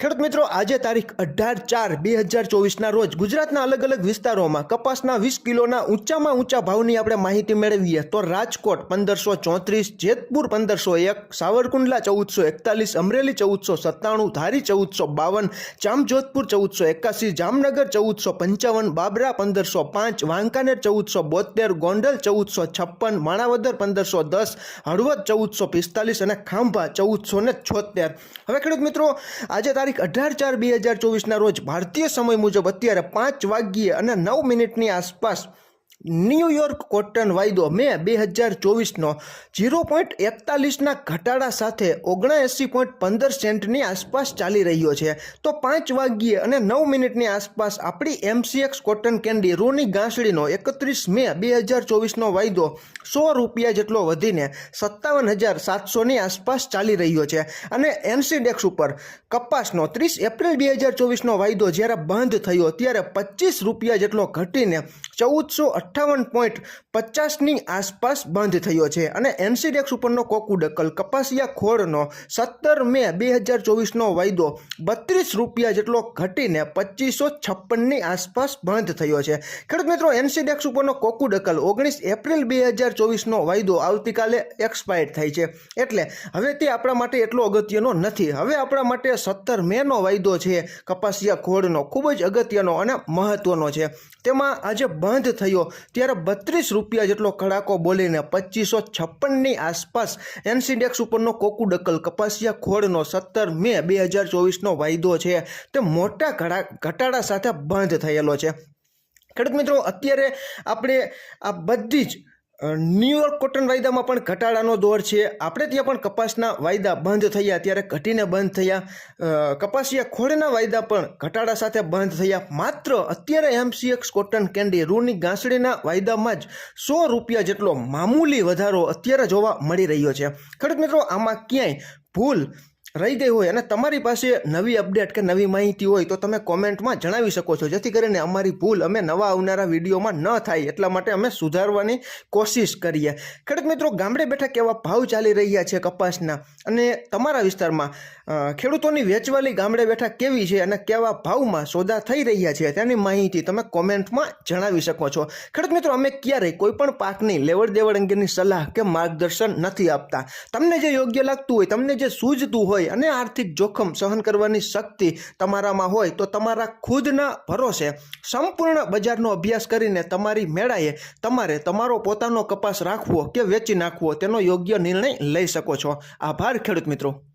ખેડૂત મિત્રો, આજે તારીખ અઢાર ચાર બે હજાર ચોવીસના રોજ ગુજરાતના અલગ અલગ વિસ્તારોમાં કપાસના વીસ કિલોના ઊંચામાં ઊંચા ભાવની આપણે માહિતી મેળવીએ તો રાજકોટ પંદરસો ચોત્રીસ, જેતપુર પંદરસો એક, સાવરકુંડલા ચૌદસો એકતાલીસ, અમરેલી ચૌદસો સત્તાણું, ધારી ચૌદસો બાવન, જામજોધપુર ચૌદસો એકાસી, જામનગર ચૌદસો પંચાવન, બાબરા પંદરસો પાંચ, વાંકાનેર ચૌદસો બોતેર, ગોંડલ ચૌદસો છપ્પન, માણાવદર પંદરસો દસ, હળવદ ચૌદસો પિસ્તાલીસ અને ખાંભા ચૌદસો ને છોતેર. હવે ખેડૂત મિત્રો, આજે તારીખ અઢાર ચાર બે હજાર ચોવીસના રોજ ભારતીય સમય મુજબ અત્યારે પાંચ વાગ્યે અને નવ મિનિટની આસપાસ ન્યૂયોર્ક કોટન વાયદો મે બે હજાર ચોવીસનો ઝીરો પોઈન્ટ એકતાલીસના ઘટાડા સાથે ઓગણએંસી પોઈન્ટ પંદર સેન્ટની આસપાસ ચાલી રહ્યો છે. તો પાંચ વાગ્યે અને નવ મિનિટની આસપાસ આપણી એમસીએક્સ કોટન કેન્ડી રૂની ગાંસડીનો એકત્રીસ મે બે હજાર ચોવીસનો વાયદો સો રૂપિયા જેટલો વધીને સત્તાવન હજાર સાતસોની આસપાસ ચાલી રહ્યો છે. અને એનસીડેક્સ ઉપર કપાસનો ત્રીસ એપ્રિલ બે હજાર ચોવીસનો વાયદો જ્યારે બંધ થયો ત્યારે પચીસ રૂપિયા જેટલો ઘટીને ચૌદસો અઠ્ઠાવન પોઈન્ટ પચાસની આસપાસ બંધ થયો છે અને એનસીડેક્સ ઉપરનો કોકુડકલ કપાસિયા ખોળનો સત્તર મે બે હજાર ચોવીસનો વાયદો બત્રીસ રૂપિયા જેટલો ઘટીને પચીસો છપ્પનની આસપાસ બંધ થયો છે. ખેડૂત મિત્રો એનસીડેક્સ ઉપરનો કોકુડકલ ઓગણીસ એપ્રિલ બે હજાર ચોવીસનો વાયદો આવતીકાલે એક્સપાયર થાય છે. એટલે હવે તે આપણા માટે એટલો અગત્યનો નથી. હવે આપણા માટે સત્તર મેનો વાયદો છે કપાસિયા ખોળનો ખૂબ જ અગત્યનો અને મહત્વનો છે. તેમાં આજે બંધ થયો ત્યારે બત્રીસ રૂપિયા જેટલો કડાકો બોલીને પચીસો છપ્પનની આસપાસ એનસીડેક્સ ઉપરનો કોકુડકલ કપાસિયા ખોળનો સત્તર મે બે હજાર ચોવીસનો વાયદો છે. તે મોટા ઘટાડા સાથે બંધ થયેલો છે. ખેડૂત મિત્રો, અત્યારે આપણે આ બધી જ ન્યુયોર્ક કોટન વાયદામાં પણ ઘટાડાનો દોર છે. આપણે ત્યાં પણ કપાસના વાયદા બંધ થયા ત્યારે ઘટીને બંધ થયા. કપાસિયા ખોળના વાયદા પણ ઘટાડા સાથે બંધ થયા. માત્ર અત્યારે એમસીએક્સ કોટન કેન્ડી રૂની ગાંસડીના વાયદામાં જ સો રૂપિયા જેટલો મામૂલી વધારો અત્યારે જોવા મળી રહ્યો છે. ખેડૂત મિત્રો, આમાં ક્યાંય ભૂલ રહી ગઈ હોય અને તમારી પાસે નવી અપડેટ કે નવી માહિતી હોય તો તમે કોમેન્ટમાં જણાવી શકો છો. જેથી કરીને અમારી ભૂલ અમે નવા આવનારા વિડીયોમાં ન થાય, એટલા માટે અમે સુધારવાની કોશિશ કરીએ. ખેડૂત મિત્રો, ગામડે બેઠા કેવા ભાવ ચાલી રહ્યા છે કપાસના? અને તમારા વિસ્તારમાં ખેડૂતોની વેચવાલી ગામડે બેઠા કેવી છે અને કેવા ભાવમાં સોદા થઈ રહ્યા છે તેની માહિતી તમે કોમેન્ટમાં જણાવી શકો છો. ખેડૂત મિત્રો, અમે ક્યારેય કોઈ પણ પાકની લેવડ દેવડ અંગેની સલાહ કે માર્ગદર્શન નથી આપતા. તમને જે યોગ્ય લાગતું હોય, તમને જે સૂઝતું હોય અને આર્થિક જોખમ સહન કરવાની શક્તિ તમારામાં હોય તો તમારા ખુદના ભરોસે સંપૂર્ણ બજારનો અભ્યાસ કરીને તમારી મેળાએ તમારે તમારો પોતાનો કપાસ રાખવો કે વેચી નાખવો તેનો યોગ્ય નિર્ણય લઈ શકો છો. આભાર, ખેડૂત મિત્રો.